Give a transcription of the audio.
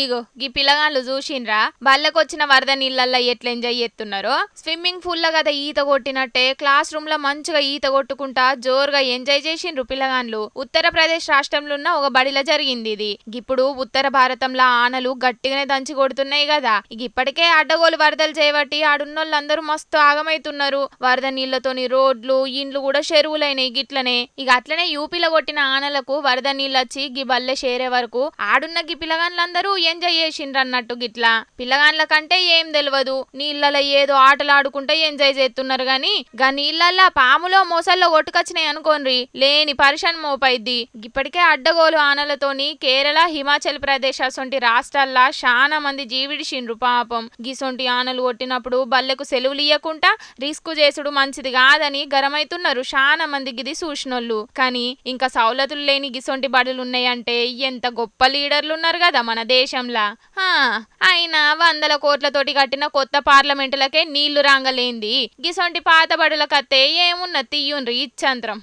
ఇగో గీ పిల్లగాళ్ళు చూసిండ్రా బల్లకొచ్చిన వరద నీళ్ళల్లో ఎట్లా ఎంజాయ్ చేస్తున్నారో? స్విమ్మింగ్ పూల్లో కదా ఈత కొట్టినట్టే క్లాస్ రూమ్లో మంచిగా ఈత కొట్టుకుంటా జోరుగా ఎంజాయ్ చేసిండ్రు పిల్లగాన్లు ఉత్తరప్రదేశ్ రాష్ట్రంలో ఉన్న ఒక బడిలో జరిగింది ఇది. ఇప్పుడు ఉత్తర భారతంలో ఆనలు గట్టిగానే దంచి కొడుతున్నాయి కదా. ఇక ఇప్పటికే అడ్డగోలు వరదలు చేయబట్టి ఆడున్నోళ్ళందరూ మస్తు ఆగమైతున్నారు. వరద నీళ్ళతోని రోడ్లు ఇండ్లు కూడా చెరువులైనాయి గిట్లనే. ఇక అట్లనే యూపీలో కొట్టిన ఆనలకు వరద నీళ్ళు వచ్చి గి బల్లె చేరే వరకు ఆడున్న గి పిల్లగాళ్ళందరూ ఎంజాయ్ చేసిండ్రు అన్నట్టు గిట్లా. పిల్లగాండ్ల కంటే ఏం తెలియదు నీళ్ళలో ఏదో ఆటలాడుకుంటే ఎంజాయ్ చేస్తున్నారు గాని గా నీళ్ళల్లో పాములో మోసల్లో కొట్టుకొచ్చినాయి అనుకోన్రి లేని పరిషన్ మోపైద్ది. ఇప్పటికే అడ్డగోలు ఆనలతోని కేరళ హిమాచల్ ప్రదేశ్ అసొంటి రాష్ట్రాల్లో చాలా మంది జీవిడిచిండ్రు పాపం. గిసొంటి ఆనలు కొట్టినప్పుడు బల్లెకు సెలవులు ఇయ్యకుండా రిస్క్ చేసుడు మంచిది కాదని గరమైతున్నారు చాలా మంది గిది చూసినోళ్ళు కానీ ఇంకా సౌలతులు లేని గిసొంటి బడులున్నాయంటే ఎంత గొప్ప లీడర్లు ఉన్నారు కదా మన దేశం. దేశంలా? హా, అయినా వందల కోట్లతోటి కట్టిన కొత్త పార్లమెంటులకే నీళ్ళు రాంగలేంది. గిసొంటి పాత కత్తే ఏమున్న తీయుండ్రి ఇచ్చంత్రం